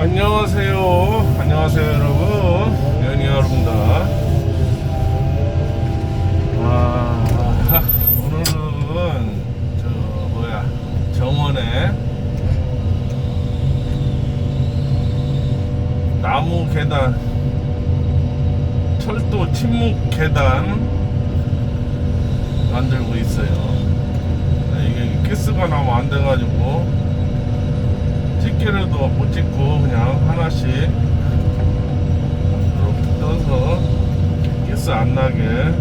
안녕하세요. 안녕하세요, 여러분. 연희 여러분다. 아, 오늘은 저 뭐야 정원에 나무 계단, 철도 침묵 계단 만들고 있어요. 아, 이게 키스가 나면 안 돼가지고 집게를도 못 찍고 그냥 하나씩 이렇게 떠서 키스 안 나게.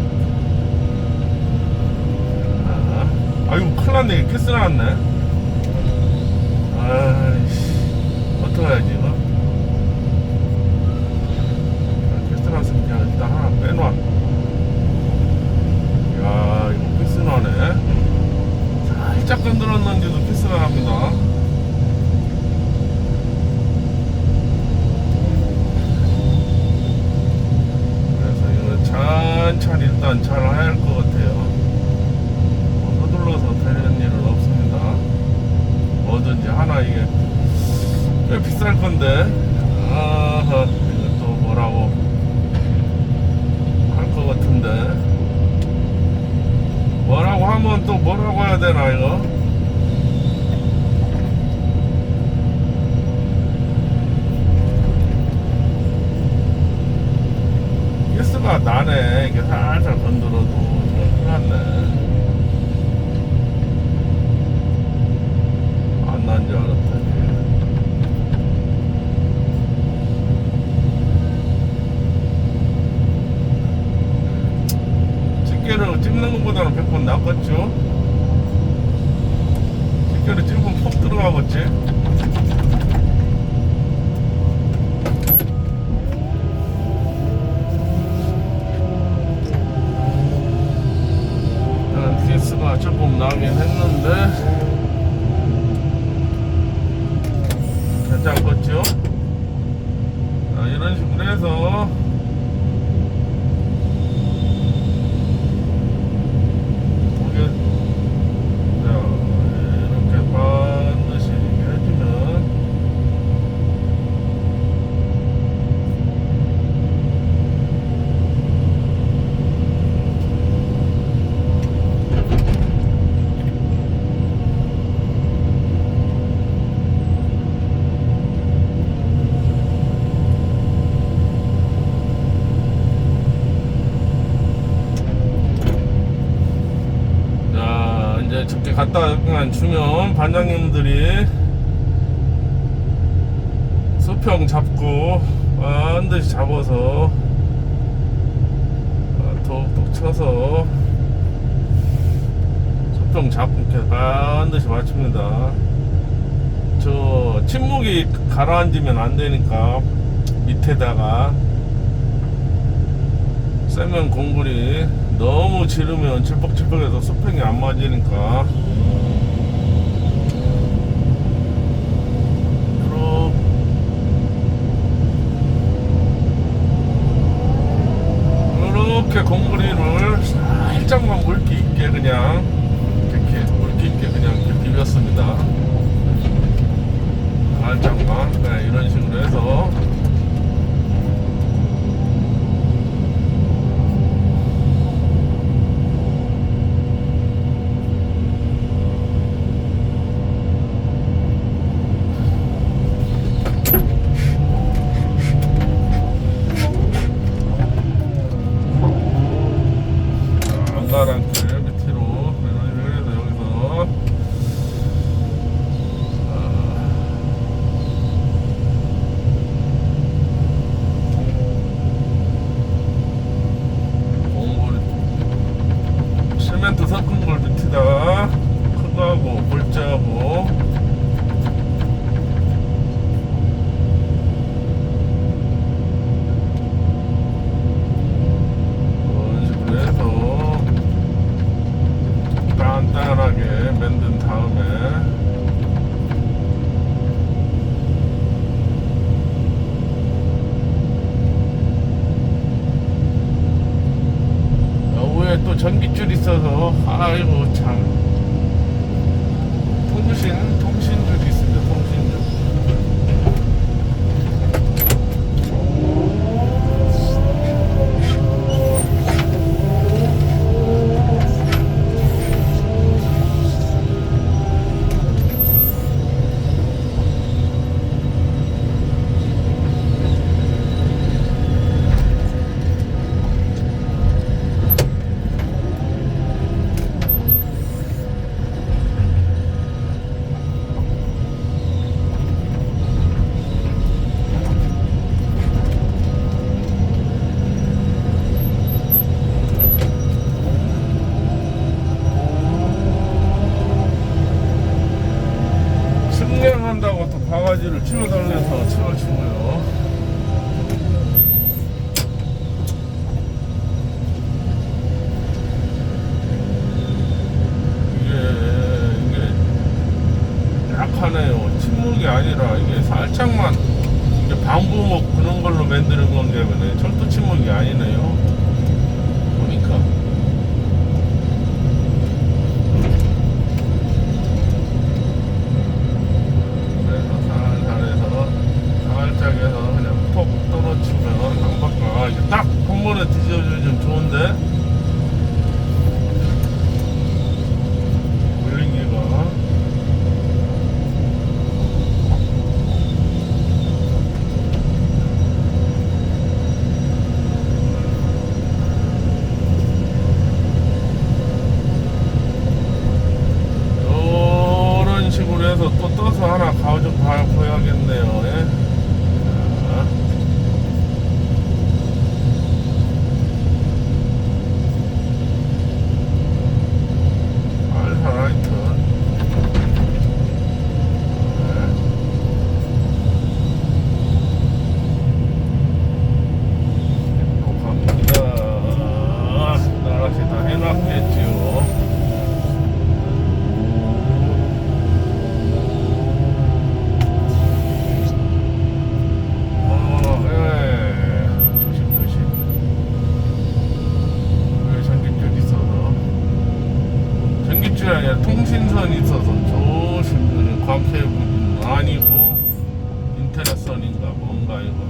아, 아이고 큰일 났네. 키스 나왔네. 아이씨 어떡하지 이거 아, 키스 났으면 그냥 일단 하나 빼놔 야 이거 키스 나네 살짝 건드렸는데도 키스가 납니다 그래서 이거 일단 잘 해야 할 것 같아요. 뭐 서둘러서 되는 일은 없습니다. 뭐든지 하나 이게 꽤 비쌀 건데, 아하, 이거 또 뭐라고 할 것 같은데. 뭐라고 하면 또 뭐라고 해야 되나, 이거? 키스가 나네. 이게 살짝 건드려도 큰일 났네. 안 난 줄 알았더니. 집게를 찍는 것보다는 100번 낫겠죠? 집게를 찍으면 퍽 들어가겠지? 피스가 조금 나긴 했는데 괜찮겠죠? 자, 이런 식으로 해서 이게 자, 이렇게 반드시 이렇게 해주면 자 저렇게 갖다 주면 반장님들이 수평 잡고 반드시 잡아서 아, 톡톡 쳐서 수평 잡고 반드시 맞춥니다. 저 침묵이 가라앉으면 안 되니까 밑에다가 세면 공굴이 너무 지르면 질퍽질퍽해서 수평이 안 맞으니까 큰 거하고 볼자하고. 이런 식으로 해서 단단하게 만든 다음에 또 전기줄 있어서 아이고 참 통 밴드를 치워달래서 치워주고요. 이게, 이게 약하네요. 침묵이 아니라 이게 살짝만 이게 방부목 그런 걸로 만드는 건데 왜 철도 침묵이 아니네요. 해서 그냥 톡 떨어치면 강박가 이게 딱 한 번에 뒤져주면 좋은데 통신선이 있어서 조심, 광케이블 아니고, 인터넷선인가 뭔가 이거.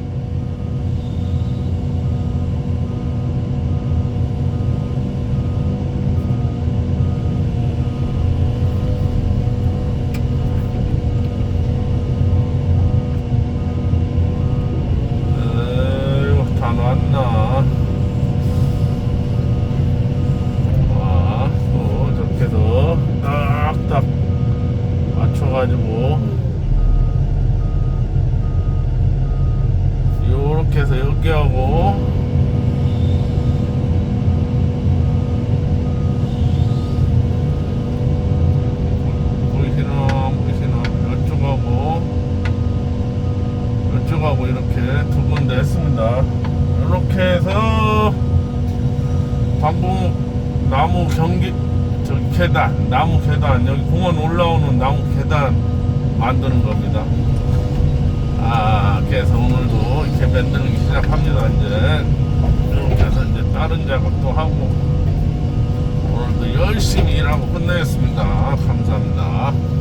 에휴, 다 놨나? 아, 또 저렇게 해서 딱딱 맞춰가지고 요렇게 해서 여기 하고 보이시나 안 보이시나 이쪽하고 이쪽하고 이렇게 두 군데 했습니다. 이렇게 해서 방북 나무 경기 저기 계단 나무 계단 여기 공원 올라오는 나무 계단 만드는 겁니다. 아 그래서 오늘도 이렇게 만들기 시작합니다 이제 이렇게 해서 이제 다른 작업도 하고 오늘도 열심히 일하고 끝내겠습니다. 감사합니다.